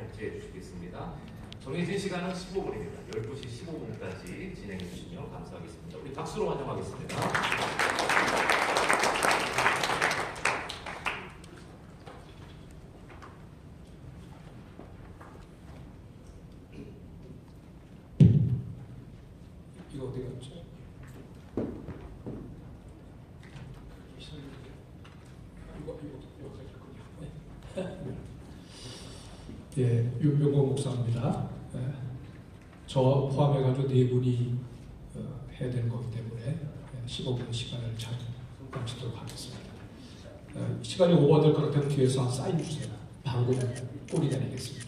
발제해 주시겠습니다. 정해진 시간은 15분입니다. 12시 15분까지 진행해 주시면 감사하겠습니다. 우리 박수로 환영하겠습니다. 이거 어디 갔지? 이거 이거 이거 가지고. 예, 윤병호 목사입니다. 예, 저 포함해가지고 네 분이 어, 해야 되는 거기 때문에 예, 15분 시간을 잘 마치도록 하겠습니다. 어, 시간이 오버될 것 같으면 뒤에서 사인 주세요. 방금 꼬리 내리겠습니다.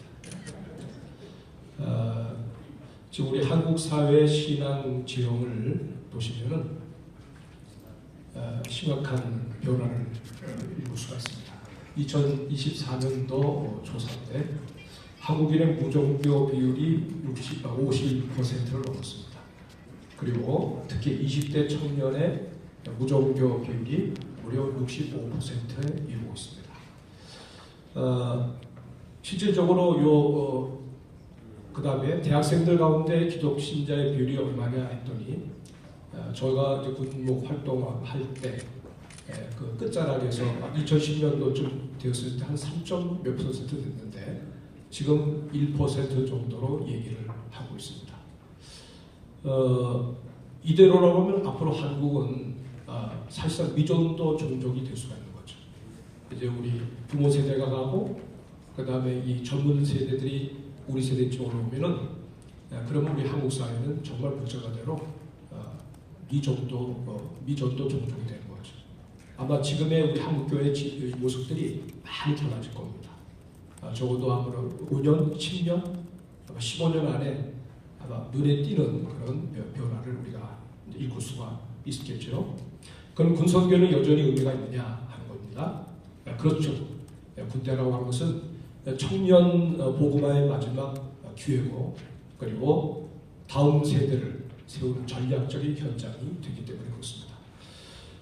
어, 지금 우리 한국 사회 신앙 지형을 보시면은 어, 심각한 변화를 어, 읽을 수가 있습니다. 2024년도 조사 때 한국인의 무종교 비율이 60, 50%를 넘었습니다. 그리고 특히 20대 청년의 무종교 비율이 무려 65%에 이르고 있습니다. 어, 실질적으로 요 어, 그 다음에 대학생들 가운데 기독 신자의 비율이 얼마냐 했더니 어, 저희가 군목 활동할 때그 끝자락에서 2010년도쯤 되었을 때 한 3 몇 퍼센트 됐는데 지금 1% 정도로 얘기를 하고 있습니다. 어, 이대로라면 앞으로 한국은 어, 사실상 미존도 종족이 될 수가 있는 거죠. 이제 우리 부모 세대가 가고 그 다음에 이 젊은 세대들이 우리 세대 쪽으로 오면은 아, 그러면 우리 한국 사회는 정말 문제가대로 어, 미존도 어, 미존도 종족이 되는 거죠. 아마 지금의 우리 한국 교회 지- 모습들이 많이 달라질 겁니다. 아, 적어도 아무래도 5년, 10년, 아마 15년 안에 아마 눈에 띄는 그런 변- 변화를 우리가 읽을 수가 있겠죠. 그럼 군성교는 여전히 의미가 있느냐 하는 겁니다. 아, 그렇죠. 예, 군대라고 하는 것은 청년 어, 보그마의 마지막 어, 기회고 그리고 다음 세대를 세우는 전략적인 현장이 되기 때문에 그렇습니다.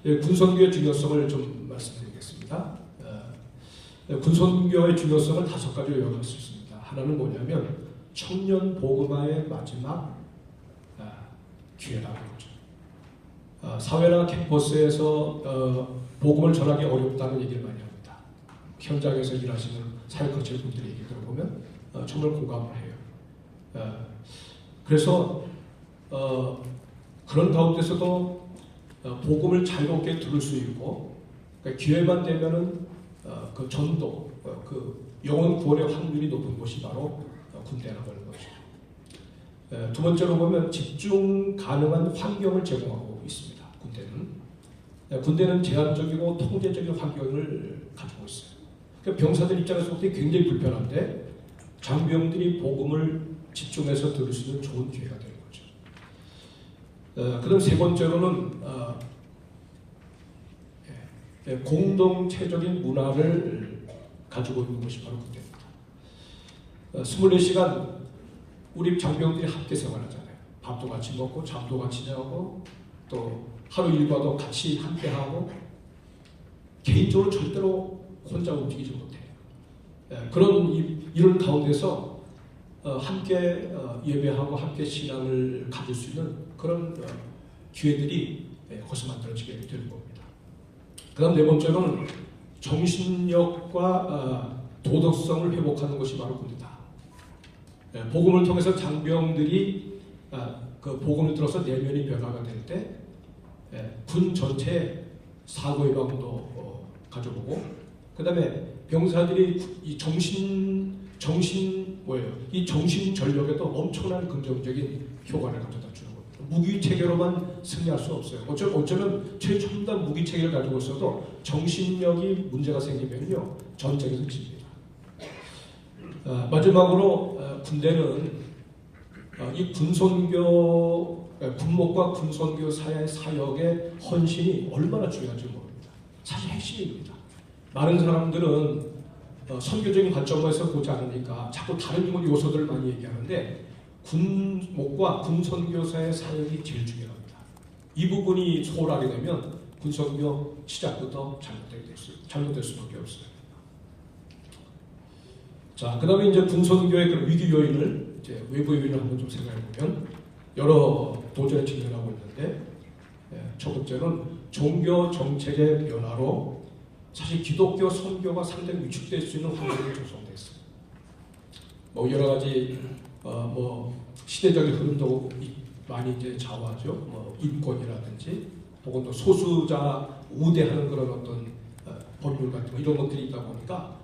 예, 군선교의 중요성을 좀 말씀드리겠습니다. 어, 군선교의 중요성을 다섯 가지로 요약할 수 있습니다. 하나는 뭐냐면 청년 보그마의 마지막 아, 기회라는 거죠. 아, 사회나 캠퍼스에서 어, 복음을 전하기 어렵다는 얘기를 많이 합니다. 현장에서 일하시는 사회 거칠 분들의 얘기 들어보면 어, 정말 공감을 해요. 어, 그래서 어, 그런 가운데서도 어, 복음을 자유롭게 들을 수 있고 그러니까 기회만 되면은 어, 그 전도, 어, 그 영혼 구원의 확률이 높은 곳이 바로 어, 군대라고 하는. 에, 두 번째로 보면 집중 가능한 환경을 제공하고 있습니다. 군대는 에, 군대는 제한적이고 통제적인 환경을 가지고 있어요. 그러니까 병사들 입장에서 굉장히 불편한데 장병들이 복음을 집중해서 들을 수 있는 좋은 기회가 되는 거죠. 어, 그다음 세 번째로는 공동체적인 문화를 가지고 있는 것이 바로 군대입니다. 어, 24시간 우리 장병들이 함께 생활하잖아요. 밥도 같이 먹고 잠도 같이 자고 또 하루 일과도 같이 함께 하고 개인적으로 절대로 혼자 움직이지 못해요. 예, 그런 이, 이런 가운데서 어, 함께 어, 예배하고 함께 신앙을 가질 수 있는 그런 어, 기회들이 예, 거기서 만들어지게 되는 겁니다. 그 다음 네 번째로는 정신력과 어, 도덕성을 회복하는 것이 바로 군대다. 예, 복음을 통해서 장병들이 아, 그 복음을 들어서 내면이 변화가 될 때 군 전체 사고 예방도 어, 가져보고 그 다음에 병사들이 이 정신 정신 뭐예요? 이 정신 전력에도 엄청난 긍정적인 효과를 가져다 주는. 무기 체계로만 승리할 수 없어요. 어쩌, 어쩌면 최첨단 무기 체계를 가지고 있어도 정신력이 문제가 생기면요 전쟁에서 집니다. 아, 마지막으로 아, 군대는 아, 이 군선교 아, 군목과 군선교 사의 사역의 헌신이 얼마나 중요한지 모릅니다. 사실 핵심입니다. 많은 사람들은 어, 선교적인 관점에서 보지 않으니까 자꾸 다른 요소들을 많이 얘기하는데 군목과 군선교사의 사역이 제일 중요합니다. 이 부분이 소홀하게 되면 군선교 시작부터 잘못되게 될 수, 잘못될 수밖에 없어요. 자, 그 다음에 이제 군선교의 그 위기 요인을 이제 외부 요인을 한번 좀 생각해 보면 여러 도전에 직면하고 있는데 예, 첫 번째는 종교 정책의 변화로 사실 기독교 선교가 상당히 위축될 수 있는 환경이 조성됐어요. 뭐 여러 가지 어, 뭐 시대적인 흐름도 이- 많이 이제 좌우하죠. 뭐 인권이라든지 혹은 또 소수자 우대하는 그런 어떤 어, 법률 같은 거 이런 것들이 있다 보니까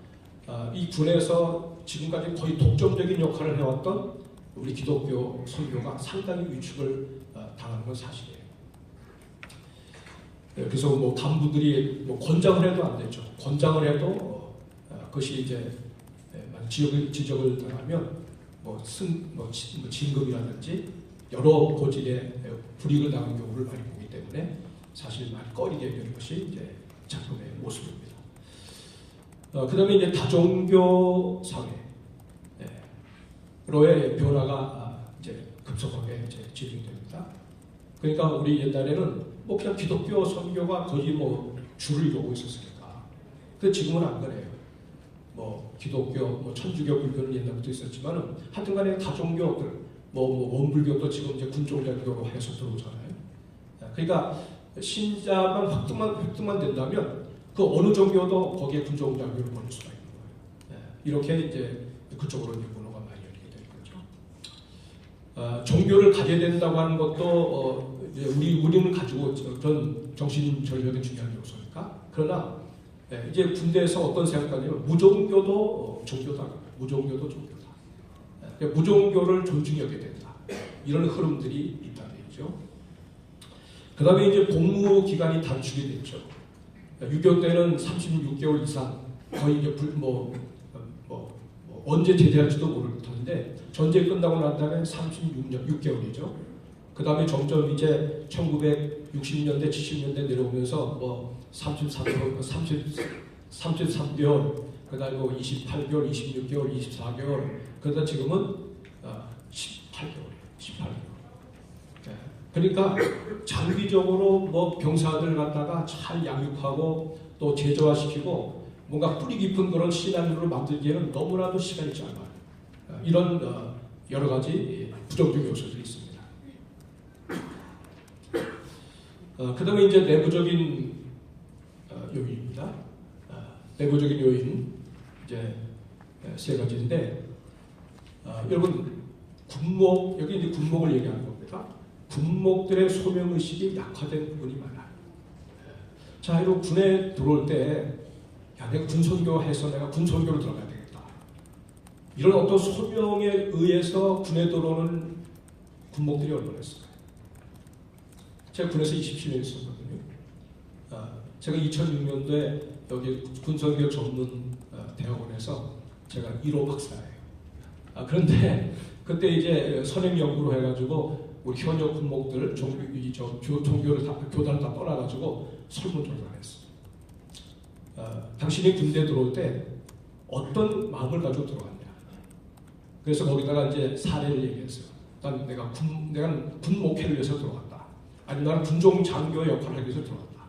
아, 이 군에서 지금까지 거의 독점적인 역할을 해왔던 우리 기독교 선교가 상당히 위축을 어, 당하는 건 사실이에요. 네, 그래서 뭐 간부들이 뭐 권장을 해도 안 되죠. 권장을 해도 어, 어, 그것이 이제 예, 만약 지적을 지적을 당하면 뭐, 승, 뭐, 지- 뭐 진급이라든지 여러 고질의 예, 불이익을 당한 경우를 많이 보기 때문에 사실 많이 꺼리게 되는 것이 이제 작품의 모습입니다. 어, 그 다음에 이제 다종교 사회 예, 로의 변화가 아, 이제 급속하게 이제 진행됩니다. 그러니까 우리 옛날에는 뭐 그냥 기독교 선교가 거의 뭐 줄을 이루고 있었으니까. 근데 지금은 안 그래요. 뭐 기독교, 뭐 천주교, 불교는 옛날부터 있었지만은 하여튼간에 다종교들, 뭐, 뭐 원불교도 지금 이제 군종자교로 해서 들어오잖아요. 그러니까 신자만 획득만 획득만 된다면 그 어느 종교도 거기에 군종자교를 보낼 수가 있는 거예요. 예, 이렇게 이제 그쪽으로 이제 문화가 많이 열리게 되는 거죠. 아, 종교를 가져야 된다고 하는 것도 어, 우리 우리는 가지고 그런 정신 전력이 중요한 요소니까. 그러나 예, 이제 군대에서 어떤 생각하냐면 무종교도 어, 종교다. 무종교도 종교다. 예, 무종교를 존중하게 된다. 이런 흐름들이 있다는 얘기죠. 그 다음에 이제 복무 기간이 단축이 됐죠. 6.25 때는 36개월 이상 거의 이제 불, 뭐, 뭐, 뭐 언제 제대할지도 모를 텐데 전쟁 끝나고 난 다음에 36년 6개월이죠. 그 다음에 점점 이제 1960년대 70년대 내려오면서 뭐 33개월, 30, 33개월, 그 다음에 뭐 28개월, 26개월, 24개월, 그러다 지금은 어, 18개월이에요. 18개월. 그러니까 장기적으로 뭐 병사들 갖다가 잘 양육하고 또 제조화시키고 뭔가 뿌리 깊은 그런 시나리오를 만들기에는 너무나도 시간이 짧아요. 어, 이런 어, 여러 가지 부정적 요소들이 있습니다. 어, 그 다음에 이제 내부적인 어, 요인입니다. 어, 내부적인 요인 이제 어, 세 가지인데 어, 여러분 군목 여기 이제 군목을 얘기하는 겁니다. 군목들의 소명 의식이 약화된 부분이 많아요. 자, 이거 군에 들어올 때, 야, 내가 군선교 해서 내가 군선교로 들어가야 되겠다. 이런 어떤 소명에 의해서 군에 들어오는 군목들이 얼마나 있을까요? 제가 군에서 27년 있었거든요. 아, 제가 2006년도에 여기 군선교 전문 어, 대학원에서 제가 1호 박사예요. 아, 그런데 그때 이제 선행 연구로 해가지고 우리 현역 군목들 종교 교통교를 다 교단을 다 떠나가지고 설문조사를 했어. 어, 당신이 군대 들어올 때 어떤 마음을 가지고 들어왔냐. 그래서 거기다가 이제 사례를 얘기했어요. 난 내가 군 내가 군 목회를 위해서 들어갔다. 아니 나는 군종 장교 역할을 하기 위해서 들어갔다.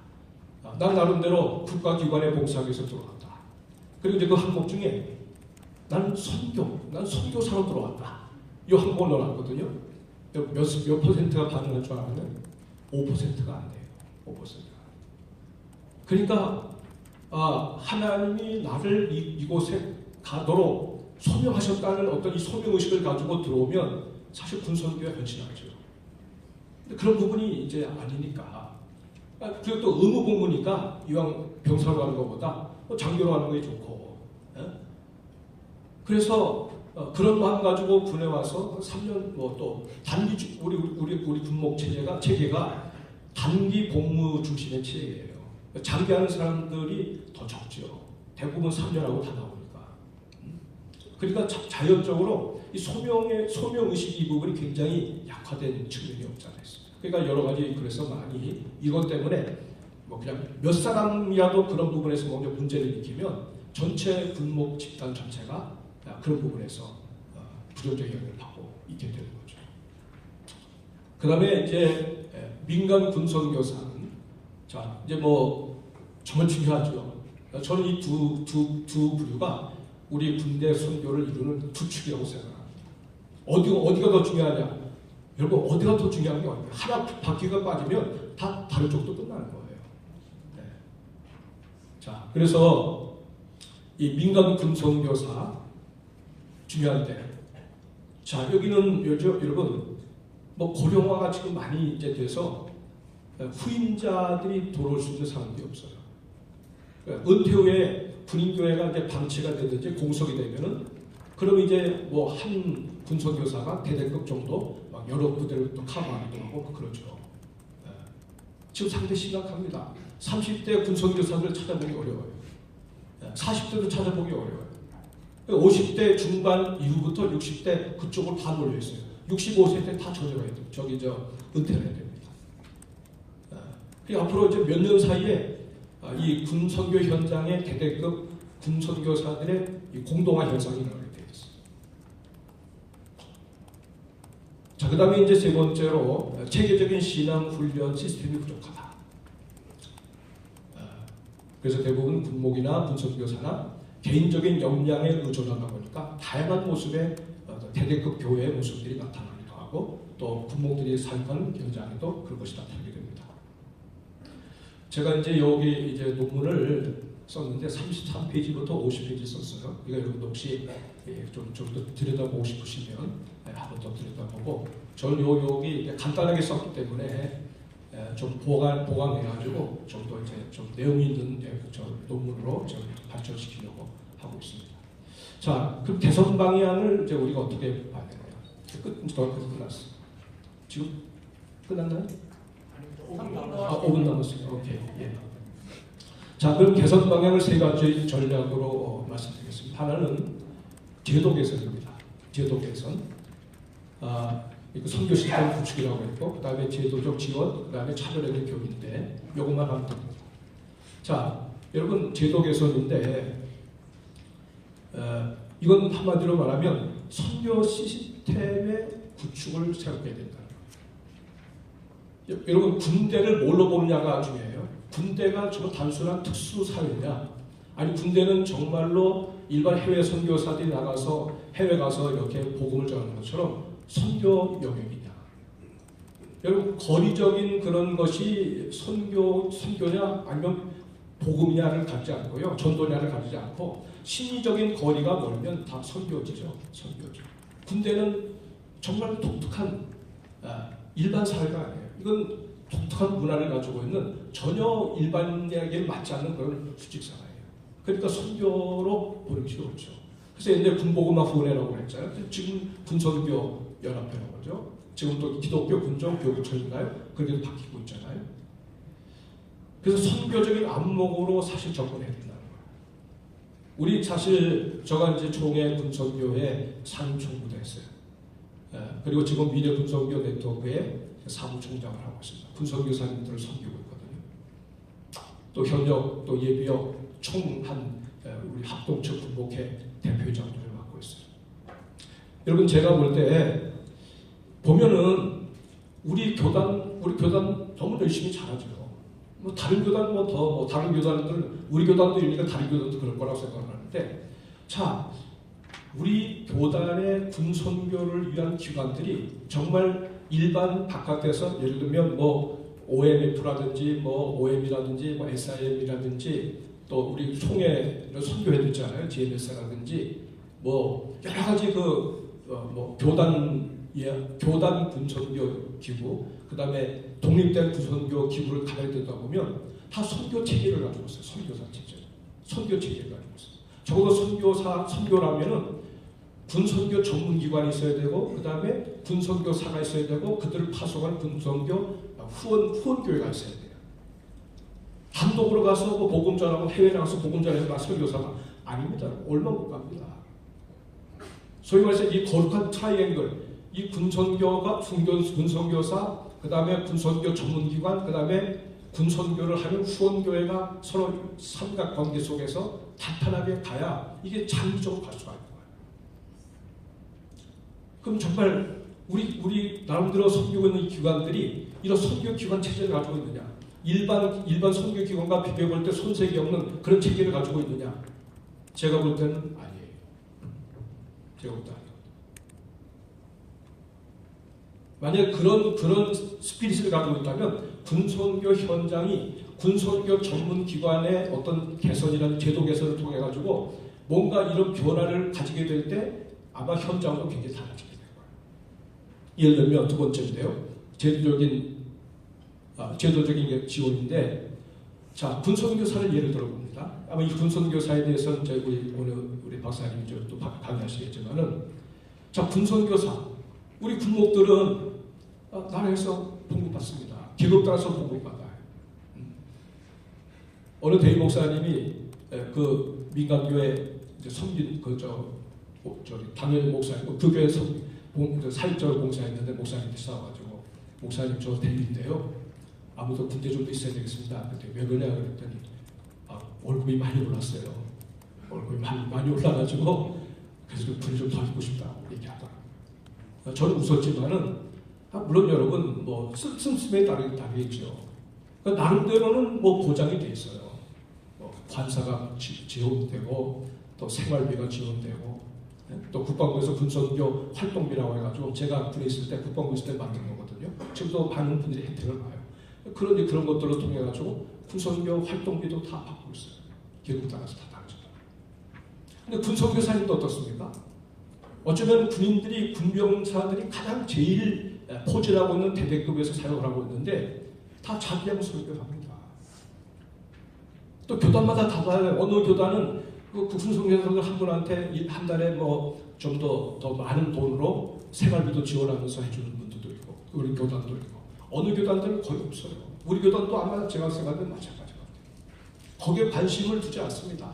아, 난 나름대로 국가기관에 봉사하기 위해서 들어갔다. 그리고 이제 그 항목 중에 나는 선교, 난 선교사로 들어왔다. 이 항목을 넣어놨거든요. 몇, 몇, 몇 퍼센트가 반응할 줄 알았는데 5%가 안 돼요. 5%가. 그러니까 아, 하나님이 나를 이, 이곳에 가도록 소명하셨다는 어떤 이 소명의식을 가지고 들어오면 사실 군선교에 헌신하죠. 그런 부분이 이제 아니니까. 아, 그리고 또 의무 복무니까 이왕 병사로 가는 것보다 뭐 장교로 가는 게 좋고. 예? 그래서 어, 그런 마음 가지고 군에 와서 3년 뭐 또 단기 주- 우리 우리 우리 군목 체제가 체계가 단기 복무 중심의 체계예요. 장기하는 사람들이 더 적죠. 대부분 3년하고 다 나오니까. 음? 그러니까 자, 자연적으로 이 소명의 소명 의식 이 부분이 굉장히 약화된 측면이 없지 않아 있습니다. 그러니까 여러 가지 그래서 많이 이것 때문에 뭐 그냥 몇 사람이라도 그런 부분에서 먼저 문제를 일으키면 전체 군목 집단 전체가 그런 부분에서 어, 부정적 영향을 받고 있게 되는 거죠. 그 다음에 이제 예, 민간 군선교사는 자 이제 뭐 정말 중요하죠. 저는 이 두 두 두 부류가 우리 군대 선교를 이루는 주축이라고 생각합니다. 어디가 어디가 더 중요하냐? 여러분 어디가 더 중요한 게 아니에요. 하나 바퀴가 빠지면 다 다른 쪽도 끝나는 거예요. 네. 자, 그래서 이 민간 군선교사 중요한데, 자 여기는 요즘 여러분 뭐 고령화가 지금 많이 이제 돼서 후임자들이 돌아올 수 있는 상황이 없어요. 그러니까 은퇴 후에 군인교회가 이제 방치가 되든지 공석이 되면은 그럼 이제 뭐한 군선교사가 대대급 정도 막 여러 부대를 또 커버하기도 하고 뭐 그러죠. 예. 지금 상대 심각합니다. 30대 군선교사들 찾아보기 어려워요. 예. 40대도 찾아보기 어려워요. 50대 중반 이후부터 60대 그쪽으로 다 몰려 있어요. 65세 때다 전역해야 돼요. 저기 저 은퇴를 해야 됩니다. 예. 그 앞으로 이제 몇 년 사이에 아, 이 군선교 현장의 대대급 군선교사들의 이 공동화 현상이 되어 있습니다. 자, 그 다음에 이제 세 번째로 체계적인 신앙 훈련 시스템이 부족하다. 아, 그래서 대부분 군목이나 군선교사나 개인적인 역량에 의존하다 보니까 다양한 모습의 어, 대대급 교회의 모습들이 나타나기도 하고 또 군목들이 살던 현장에도 그런 것이 나타나게 됩니다. 제가 이제 여기 이제 논문을 썼는데 33페이지부터 50페이지 썼어요. 이거 여러분 혹시 좀 좀 더 들여다보고 싶으시면 예, 한번 더 들여다보고 저는 요 여기 이제 간단하게 썼기 때문에 예, 좀 보강 보강해가지고 좀 더 이제 좀 내용 있는 예, 저 논문으로 좀 발전시키려고 하고 있습니다. 자, 그럼 개선 방향을 이제 우리가 어떻게 봐야 되나요? 끝, 더 끝났어. 지금 끝났나요? 아, 5분 남았습니다. 오케이. 예. 자, 그럼 개선 방향을 세 가지 전략으로 어, 말씀드리겠습니다. 하나는 제도 개선입니다. 제도 개선. 아, 선교 시스템 구축이라고 했고, 그 다음에 제도적 지원, 그 다음에 차별화된 교육인데, 이것만 하면 됩니다. 자, 여러분 제도 개선인데, 어, 이건 한마디로 말하면 선교 시스템의 구축을 생각해야 된다. 여러분 군대를 뭘로 보느냐가 중요해요. 군대가 저 단순한 특수 사회냐? 아니 군대는 정말로 일반 해외 선교사들이 나가서 해외 가서 이렇게 복음을 전하는 것처럼 선교 영역이냐? 여러분 거리적인 그런 것이 선교 선교냐 아니면 복음이냐를 갖지 않고요 전도냐를 가지지 않고 심리적인 거리가 멀면 다 선교지죠 선교죠. 군대는 정말 독특한 아, 일반 사회가 아니에요. 이건 독특한 문화를 가지고 있는 전혀 일반에게 맞지 않는 그런 수직 사회예요. 그러니까 선교로 보는 것이 옳죠. 그래서 옛날 군복음화 후원회라고 했잖아요. 지금 군선교 연합회라고 하죠. 지금 또 기독교 군정 교구청인가요? 그렇게 바뀌고 있잖아요. 그래서 선교적인 안목으로 사실 접근해야 된다는 거예요. 우리 사실 저가 이제 총회 군선교회 상임총무도 했어요. 예, 그리고 지금 미래 군선교 네트워크의 사무총장을 하고 있습니다. 군선교사님들을 섬기고 있거든요. 또 현역, 또 예비역 총한 예, 우리 합동측 군복회 대표회장들을 맡고 있어요. 여러분 제가 볼 때 보면은 우리 교단 우리 교단 너무 열심히 잘하죠. 뭐 다른 교단 뭐더뭐 다른 교단들 우리 교단도 이니까 다른 교단도 그럴 거라고 생각하는데 자 우리 교단의 군선교를 위한 기관들이 정말 일반 바깥에서 예를 들면 뭐 OMF라든지 뭐 OM이라든지 뭐 SIM이라든지 또 우리 선교회도 있잖아요. GMS라든지 뭐 여러 가지 그뭐 교단 예, 교단 군선교 기구 그다음에 독립된 군선교 기구를 가만히 듣다 보면 다 선교 체계를 가지고 있어요. 선교사 체제. 선교 체계를 가지고 있어요. 적어도 선교사 선교라면은 군선교 전문기관이 있어야 되고 그 다음에 군선교사가 있어야 되고 그들을 파송한 군선교 후원 후원교회가 있어야 돼요. 단독으로 가서 뭐 복음 전하고 해외 나가서 복음 전해서 막 선교사가 아닙니다. 얼마 못 갑니다. 소위 말해서 이 거룩한 트라이앵글 이 군선교가 군교 군선교사 그 다음에 군선교 전문기관 그 다음에 군선교를 하는 후원교회가 서로 삼각관계 속에서 탄탄하게 가야 이게 장기적으로 갈 수가 거예요. 그럼 정말 우리 우리 나름대로 섬기고 있는 이 기관들이 이런 선교 기관 체제를 가지고 있느냐? 일반 일반 선교 기관과 비교해 볼 때 손색이 없는 그런 체계를 가지고 있느냐? 제가 볼 때는 아니에요. 제가 볼 때. 만약 그런 그런 스피릿을 가지고 있다면 군선교 현장이 군선교 전문 기관의 어떤 개선이라는 제도 개선을 통해 가지고 뭔가 이런 변화를 가지게 될 때 아마 현장도 굉장히 거 예를 들면 두 번째인데요. 제도적인 아, 제도적인 지원인데 자 군선교사를 예를 들어봅니다. 아마 이 군선교사에 대해서는 저희 우리 오늘 우리 박사님이 박- 강의하시겠지만은 자 군선교사 우리 군목들은 어, 나라에서 봉급받습니다. 계급 따라서 봉급받아요. 음. 어느 대희 목사님이 에, 그 민간교회 섬긴 그저 저기 당연 목사님 그 교회 섬 사역적으로 봉사했는데 목사님한테 싸워가지고 목사님 저 대리인데요. 아무도 군대 좀 있어야 되겠습니다. 그때 왜 그러냐 그랬더니 아, 월급이 많이 올랐어요. 월급이 많이, 많이 올라가지고 그래서 군이 좀 더 있고 싶다고 얘기하더라고요. 어, 저는 웃었지만은 아, 물론 여러분 뭐 씀- 씀씀에 따르 다르겠죠. 그러니까 나름대로는 뭐 보장이 돼 있어요. 뭐 관사가 지, 지원되고 또 생활비가 지원되고 예? 또 국방부에서 군선교 활동비라고 해가지고 제가 군에 있을 때 국방부 있을 때 만든 거거든요. 지금도 많은 분들이 혜택을 봐요. 그런데 그런 것들을 통해 가지고 군선교 활동비도 다 받고 있어요. 계급 따라서 다 다르죠. 근데 군선교사님도 어떻습니까? 어쩌면 군인들이 군병사들이 가장 제일 포진하고 있는 대대급에서 사용을 하고 있는데 다 자기하고 설교를 합니다. 또 교단마다 다 달라요. 어느 교단은 그 군선교사들 한 분한테 이- 한 달에 뭐좀더더 많은 돈으로 생활비도 지원하면서 해주는 분들도 있고 우리 교단도 있고 어느 교단들은 거의 없어요. 우리 교단도 아마 제가 생각하면 마찬가지 같아요. 거기에 관심을 두지 않습니다.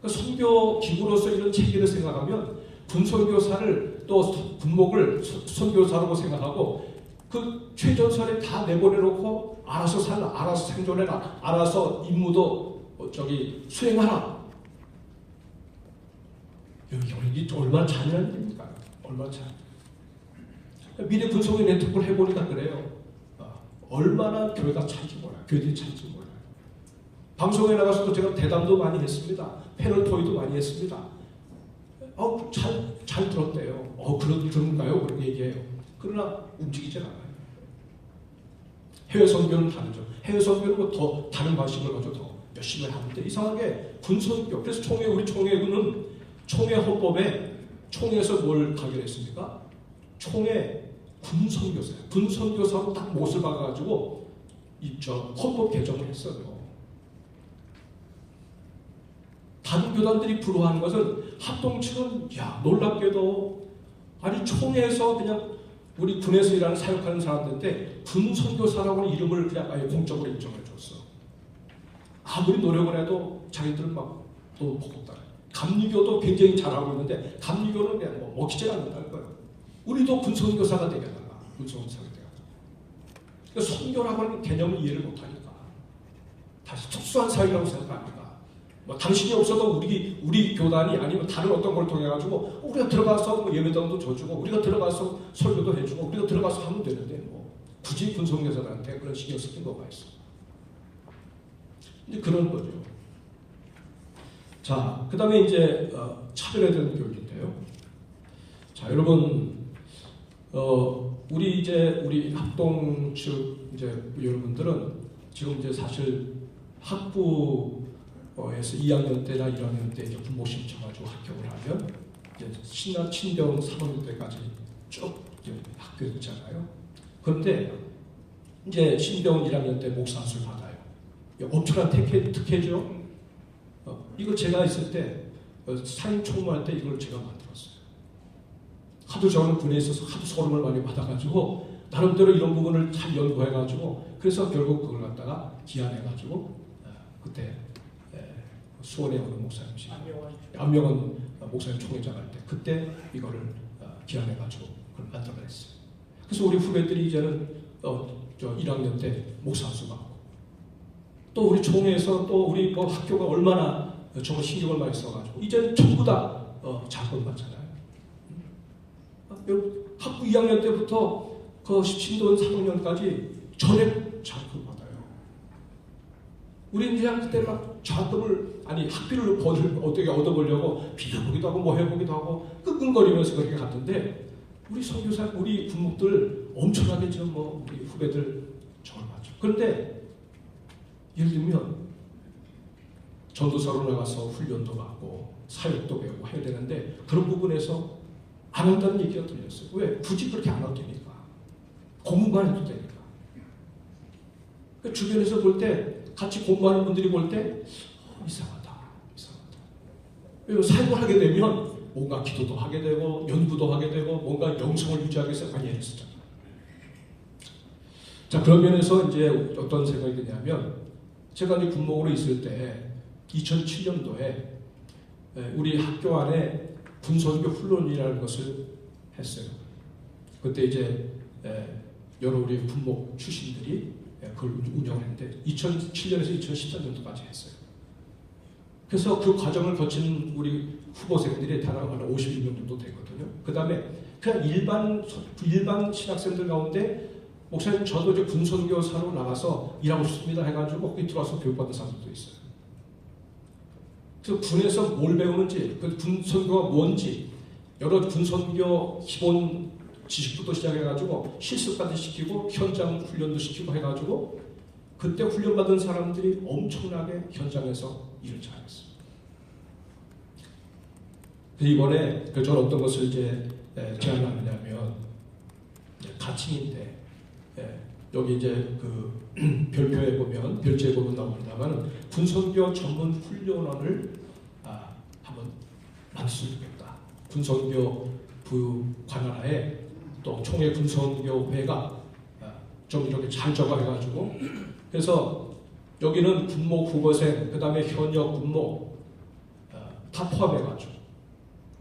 그러니까 선교 기구로서 이런 체계를 생각하면 군선교사를 또 군목을 선- 선교사라고 생각하고 그 최전선에 다 내보내놓고 알아서 살라, 알아서 생존해라, 알아서 임무도 어, 저기 수행하라. 여기 얼마나 잔인한 일입니까? 얼마나 잔. 미래 군속의 네트워크를 해보니까 그래요. 어, 얼마나 교회가 찬지 몰라요. 교회들이 찬지 몰라요. 방송에 나가서도 제가 대담도 많이 했습니다. 패널 토의도 많이 했습니다. 어, 잘, 잘 들었대요. 어, 그런, 그런가요? 그렇게 얘기해요. 그러나 움직이질 않아요. 해외 선교는 다르죠. 해외 선교는 뭐더 다른 방식을 가지고 더 열심히 하는데 이상하게 군선교. 그래서 총회, 우리 총회군은 총회 헌법에 총회에서 뭘 가결했습니까? 총회 군선교사예요. 군선교사로 딱 못을 박아가지고 이저 헌법 개정을 했어요. 다른 교단들이 부러워하는 것은 합동 측은 야 놀랍게도 아니 총회에서 그냥 우리 군에서 일하는 사역하는 사람들한테 군선교사라고 이름을 그냥 아예 공적으로 인정해 줬어. 아무리 노력을 해도 자기들은 막또 보겠다. 감리교도 굉장히 잘하고 있는데 감리교는 그냥 뭐 먹히질 않는다는 거예요. 우리도 군선교사가 되겠다가 군선교사가 되겠다. 그러니까 선교라고 하는 개념을 이해를 못하니까 다시 특수한 사회라고 생각합니다. 뭐 당신이 없어도 우리 우리 교단이 아니면 다른 어떤 걸 통해 가지고 우리가 들어가서 뭐 예배당도 줘주고 우리가 들어가서 설교도 해주고 우리가 들어가서 하면 되는데 뭐 굳이 군성교사들한테 그런 신경 쓰는 거가 있어. 이제 그런 거죠. 자, 그 다음에 이제 어, 차별에 대한 교육인데요. 자, 여러분, 어, 우리 이제 우리 합동 측 이제 여러분들은 지금 이제 사실 학부에서 2학년 때나 1학년 때 이제 부모 신청가지고 합격을 하면 이제 신나 친병 3학년 때까지 쭉 학교 있잖아요. 그런데 이제 신병 1학년 때 목사수를 받아요. 이게 엄청난 특혜, 특혜죠. 어, 이거 제가 있을 때 어, 사임 총무할 때 이걸 제가 만들었어요. 하도 저는 군에 있어서 하도 소름을 많이 받아가지고 나름대로 이런 부분을 잘 연구해가지고 그래서 결국 그걸 갖다가 기한해가지고 어, 그때 에, 수원에 어느 목사님이 안명원 목사님 총회장 할 때 그때 이거를 어, 기한해가지고 그걸 만들어냈어요. 그래서 우리 후배들이 이제는 어, 저 1학년 때 목사수 받고 또 우리 총회에서 또 우리 뭐 학교가 얼마나 정말 신경을 많이 써가지고 이제는 전부 다 어, 장권 받잖아요. 아, 여러분 학부 2학년 때부터 그 신도원 3학년까지 전액 장권 받아요. 우리는 그냥 그때 막 장학금을 아니 학비를 버를 어떻게 얻어보려고 빌려보기도 하고 뭐 해보기도 하고 끙끙거리면서 그렇게 갔는데 우리 선교사 우리 군목들 엄청나게 지금 뭐 우리 후배들 저를 봤죠. 그런데 예를 들면 전도사로 나가서 훈련도 받고 사역도 배우고 해야 되는데 그런 부분에서 안 한다는 얘기가 들렸어요. 왜? 굳이 그렇게 안 해도 되니까. 공부만 해도 되니까. 그 주변에서 볼 때 같이 공부하는 분들이 볼 때 어, 이상하다, 이상하다. 사역을 하게 되면 뭔가 기도도 하게 되고 연구도 하게 되고 뭔가 영성을 유지하기 위해서 많이 애쓰잖아. 자 그런 면에서 이제 어떤 생각이 드냐면 제가 이제 군목으로 있을 때 2007년도에 우리 학교 안에 군선교 훈련이라는 것을 했어요. 그때 이제 에, 여러 우리 군목 출신들이 에, 그걸 운영했는데 2007년에서 2013년도까지 했어요. 그래서 그 과정을 거친 우리 후보생들이 단한 52명 정도 되거든요. 그 다음에 그냥 일반 일반 신학생들 가운데 목사님 저도 이제 군선교사로 나가서 일하고 싶습니다 해가지고 거기 들어와서 교육받은 사람들도 있어요. 그래서 군에서 뭘 배우는지, 그 군선교가 뭔지, 여러 군선교 기본 지식부터 시작해가지고 실습까지 시키고 현장 훈련도 시키고 해가지고 그때 훈련받은 사람들이 엄청나게 현장에서 일을 잘했어요. 이번에 그 저는 어떤 것을 이제 에, 제안하느냐면 가칭인데 예, 여기 이제 그 별표에 보면 별지에 보면 나옵니다만 군선교 전문 훈련원을 아, 한번 좋겠다. 군선교 부 관할하에 또 총회 군선교회가 아, 좀 이렇게 잘 적어해가지고 그래서 여기는 군목 후보생 그 다음에 현역 군목 아, 다 포함해가지고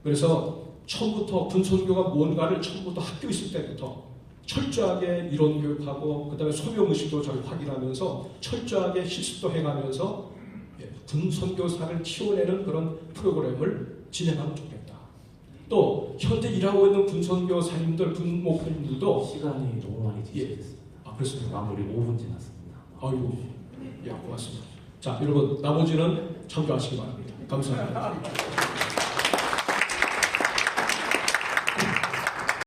그래서 처음부터 군선교가 뭔가를 처음부터 학교 있을 때부터 철저하게 이론 교육하고 그 다음에 소명 의식도 잘 확인하면서 철저하게 실습도 해가면서 예, 군 선교사를 키워내는 그런 프로그램을 진행하면 좋겠다. 또 현재 일하고 있는 군 선교사님들, 군 목사님들도 시간이 너무 많이 지체됐습니다. 아 그렇습니다. 마무리 5분 지났습니다. 아이고, 예, 고맙습니다. 자, 여러분 나머지는 참조하시기 바랍니다. 감사합니다.